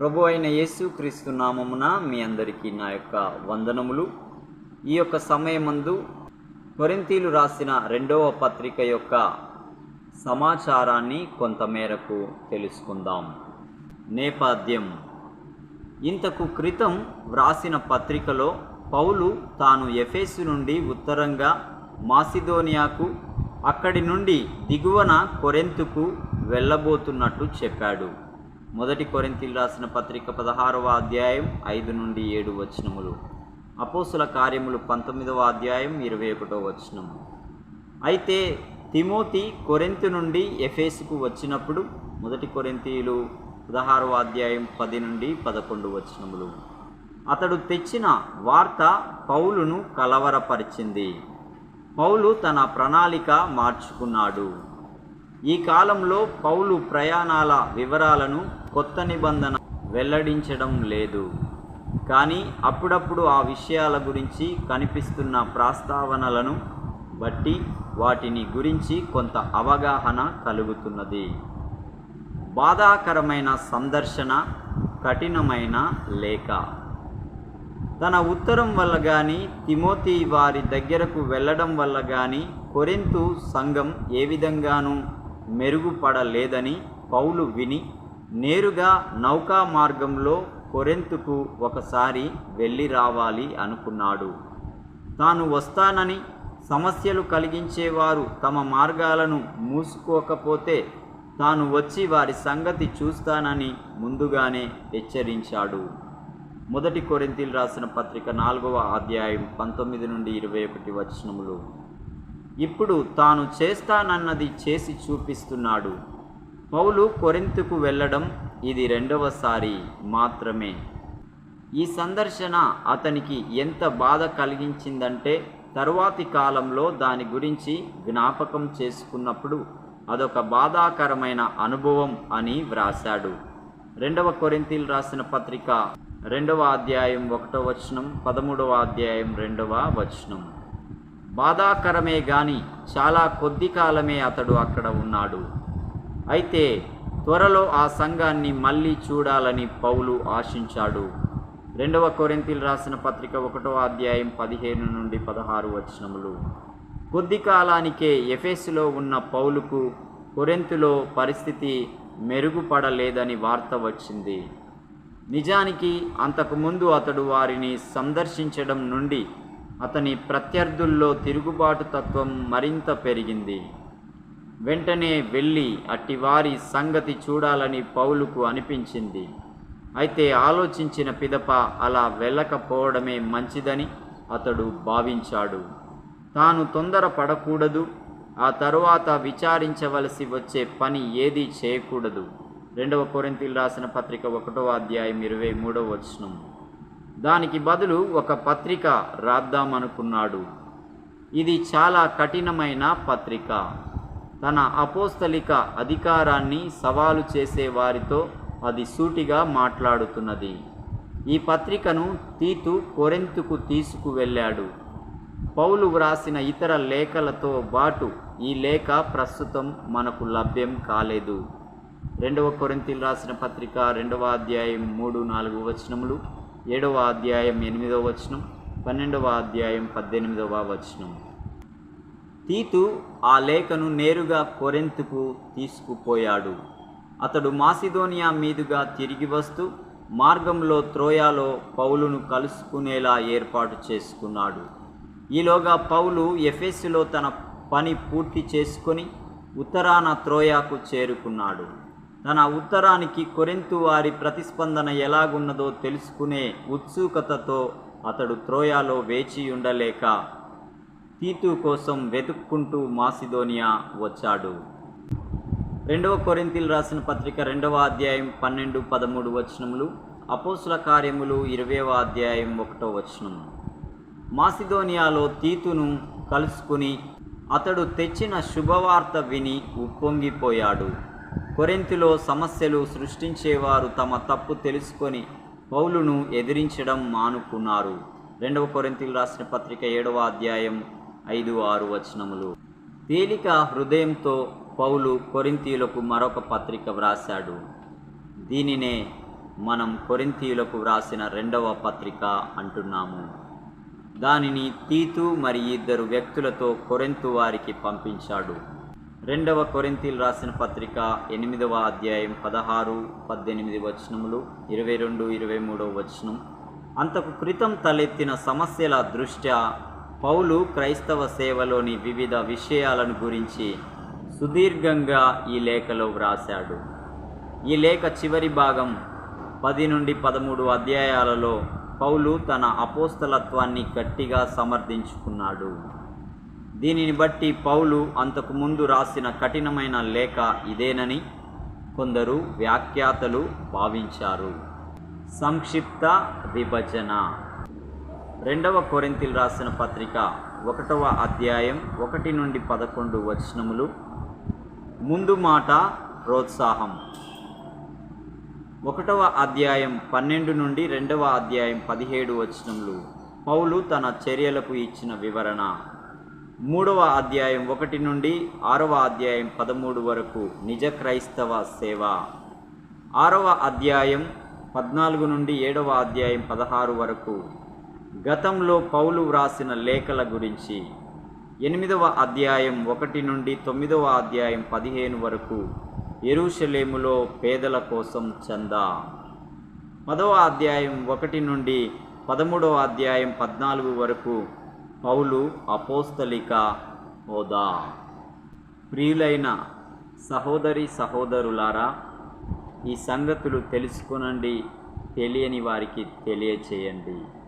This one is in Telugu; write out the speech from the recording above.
ప్రభు అయిన యేసు క్రీస్తు నామమున మీ అందరికీ నా యొక్క వందనములు. ఈ యొక్క సమయమందు కొరింతీలు రాసిన రెండవ పత్రిక యొక్క సమాచారాన్ని కొంతమేరకు తెలుసుకుందాం. నేపథ్యం ఇంతకు క్రితం వ్రాసిన పత్రికలో పౌలు తాను ఎఫేసు నుండి ఉత్తరంగా మాసిదోనియాకు అక్కడి నుండి దిగువన కొరెంతుకు వెళ్ళబోతున్నట్టు చెప్పాడు. మొదటి కొరింతీలు రాసిన పత్రిక పదహారవ అధ్యాయం ఐదు నుండి ఏడు వచనములు. అపోసుల కార్యములు పంతొమ్మిదవ అధ్యాయం ఇరవై ఒకటో వచనము. అయితే తిమోతి కొరెంతి నుండి ఎఫేసుకు వచ్చినప్పుడు మొదటి కొరెంతీలు పదహారవ అధ్యాయం పది నుండి పదకొండు వచనములు. అతడు తెచ్చిన వార్త పౌలును కలవరపరిచింది. పౌలు తన ప్రణాళిక మార్చుకున్నాడు. ఈ కాలంలో పౌలు ప్రయాణాల వివరాలను కొత్త నిబంధన వెల్లడించడం లేదు. కానీ అప్పుడప్పుడు ఆ విషయాల గురించి కనిపిస్తున్న ప్రస్తావనలను బట్టి వాటిని గురించి కొంత అవగాహన కలుగుతున్నది. బాధాకరమైన సందర్శన కఠినమైన లేఖ. తన ఉత్తరం వల్ల కానీ తిమోతి వారి దగ్గరకు వెళ్ళడం వల్ల కానీ కొరింతు సంఘం ఏ విధంగానూ మెరుగుపడలేదని పౌలు విని నేరుగా నౌకా మార్గంలో కొరెంతుకు ఒకసారి వెళ్ళి రావాలి అనుకున్నాడు. తాను వస్తానని సమస్యలు కలిగించేవారు తమ మార్గాలను మూసుకోకపోతే తాను వచ్చి వారి సంగతి చూస్తానని ముందుగానే హెచ్చరించాడు. మొదటి కొరింతీలు రాసిన పత్రిక నాలుగవ అధ్యాయం పంతొమ్మిది నుండి ఇరవై ఒకటి వచనములు. ఇప్పుడు తాను చేస్తానన్నది చేసి చూపిస్తున్నాడు. పౌలు కొరింతుకు వెళ్ళడం ఇది రెండవసారి మాత్రమే. ఈ సందర్శన అతనికి ఎంత బాధ కలిగించిందంటే తరువాతి కాలంలో దాని గురించి జ్ఞాపకం చేసుకున్నప్పుడు అదొక బాధాకరమైన అనుభవం అని వ్రాశాడు. రెండవ కొరింతీలు రాసిన పత్రిక రెండవ అధ్యాయం ఒకటో వచనం పదమూడవ అధ్యాయం రెండవ వచనం. బాధాకరమే గాని చాలా కొద్ది కాలమే అతడు అక్కడ ఉన్నాడు. అయితే త్వరలో ఆ సంఘాన్ని మళ్ళీ చూడాలని పౌలు ఆశించాడు. రెండవ కొరింతీలు రాసిన పత్రిక ఒకటో అధ్యాయం పదిహేను నుండి పదహారు వచనములు. కొద్ది కాలానికే ఎఫెస్లో ఉన్న పౌలుకు కొరెంతులో పరిస్థితి మెరుగుపడలేదని వార్త వచ్చింది. నిజానికి అంతకుముందు అతడు వారిని సందర్శించడం నుండి అతని ప్రత్యర్థుల్లో తిరుగుబాటు తత్వం మరింత పెరిగింది. వెంటనే వెళ్ళి అట్టివారి సంగతి చూడాలని పౌలుకు అనిపించింది. అయితే ఆలోచించిన పిదప అలా వెళ్ళకపోవడమే మంచిదని అతడు భావించాడు. తాను తొందర పడకూడదు ఆ తరువాత విచారించవలసి వచ్చే పని ఏదీ చేయకూడదు. రెండవ కొరింతీలు రాసిన పత్రిక ఒకటో అధ్యాయం ఇరవై మూడవ వచనం. దానికి బదులు ఒక పత్రిక రాద్దామనుకున్నాడు. ఇది చాలా కఠినమైన పత్రిక. తన అపోస్తలిక అధికారాన్ని సవాలు చేసే వారితో అది సూటిగా మాట్లాడుతున్నది. ఈ పత్రికను తీతు కొరెంతుకు తీసుకువెళ్ళాడు పౌలు వ్రాసిన ఇతర లేఖలతో బాటు ఈ లేఖ ప్రస్తుతం మనకు లభ్యం కాలేదు. రెండవ కొరింతీలు రాసిన పత్రిక రెండవ అధ్యాయం మూడు నాలుగు వచనములు ఏడవ అధ్యాయం ఎనిమిదవ వచనం పన్నెండవ అధ్యాయం పద్దెనిమిదవ వచనం. తీతు ఆ లేఖను నేరుగా కొరెంతుకు తీసుకుపోయాడు. అతడు మాసిదోనియా మీదుగా తిరిగి వస్తూ మార్గంలో త్రోయాలో పౌలును కలుసుకునేలా ఏర్పాటు చేసుకున్నాడు. ఈలోగా పౌలు ఎఫెస్సులో తన పని పూర్తి చేసుకొని ఉత్తరాన త్రోయాకు చేరుకున్నాడు. తన ఉత్తరానికి కొరింతు వారి ప్రతిస్పందన ఎలాగున్నదో తెలుసుకునే ఉత్సుకతతో అతడు త్రోయాలో వేచి ఉండలేక తీతు కోసం వెతుక్కుంటూ మాసిదోనియా వచ్చాడు. రెండవ కొరింతిల్ రాసిన పత్రిక రెండవ అధ్యాయం పన్నెండు పదమూడు వచనములు అపోసుల కార్యములు ఇరవైవ అధ్యాయం ఒకటో వచనం. మాసిదోనియాలో తీతును కలుసుకుని అతడు తెచ్చిన శుభవార్త విని ఉప్పొంగిపోయాడు. కొరింతిలో సమస్యలు సృష్టించేవారు తమ తప్పు తెలుసుకొని పౌలును ఎదిరించడం మానుకున్నారు. రెండవ కొరింతీలు రాసిన పత్రిక ఏడవ అధ్యాయం ఐదు ఆరు వచనములు. తేలిక హృదయంతో పౌలు కొరింతీయులకు మరొక పత్రిక వ్రాశాడు. దీనినే మనం కొరింతీయులకు వ్రాసిన రెండవ పత్రిక అంటున్నాము. దానిని తీతు మరి ఇద్దరు వ్యక్తులతో కొరెంతు వారికి పంపించాడు. రెండవ కొరింతీలు రాసిన పత్రిక ఎనిమిదవ అధ్యాయం పదహారు పద్దెనిమిది వచనములు ఇరవై రెండు ఇరవై మూడవ వచనం. అంతకు క్రితం తలెత్తిన సమస్యల దృష్ట్యా పౌలు క్రైస్తవ సేవలోని వివిధ విషయాలను గురించి సుదీర్ఘంగా ఈ లేఖలో వ్రాశాడు. ఈ లేఖ చివరి భాగం పది నుండి పదమూడు అధ్యాయాలలో పౌలు తన అపోస్తలత్వాన్ని గట్టిగా సమర్థించుకున్నాడు. దీనిని బట్టి పౌలు అంతకు ముందు రాసిన కఠినమైన లేఖ ఇదేనని కొందరు వ్యాఖ్యాతలు భావించారు. సంక్షిప్త విభజన. రెండవ కొరింతిల్ రాసిన పత్రిక ఒకటవ అధ్యాయం ఒకటి నుండి పదకొండు వచనములు. ముందు మాట ప్రోత్సాహం. ఒకటవ అధ్యాయం పన్నెండు నుండి రెండవ అధ్యాయం పదిహేడు వచనములు. పౌలు తన చర్యలకు ఇచ్చిన వివరణ. మూడవ అధ్యాయం ఒకటి నుండి ఆరవ అధ్యాయం పదమూడు వరకు నిజ క్రైస్తవ సేవ. ఆరవ అధ్యాయం పద్నాలుగు నుండి ఏడవ అధ్యాయం పదహారు వరకు గతంలో పౌలు వ్రాసిన లేఖల గురించి. ఎనిమిదవ అధ్యాయం ఒకటి నుండి తొమ్మిదవ అధ్యాయం పదిహేను వరకు ఎరుషలేములో పేదల కోసం చందా. పదవ అధ్యాయం ఒకటి నుండి పదమూడవ అధ్యాయం పద్నాలుగు వరకు పౌలు అపోస్తలిక హోదా. ప్రియులైన సహోదరి సహోదరులారా ఈ సంగతులు తెలుసుకునండి తెలియని వారికి తెలియచేయండి.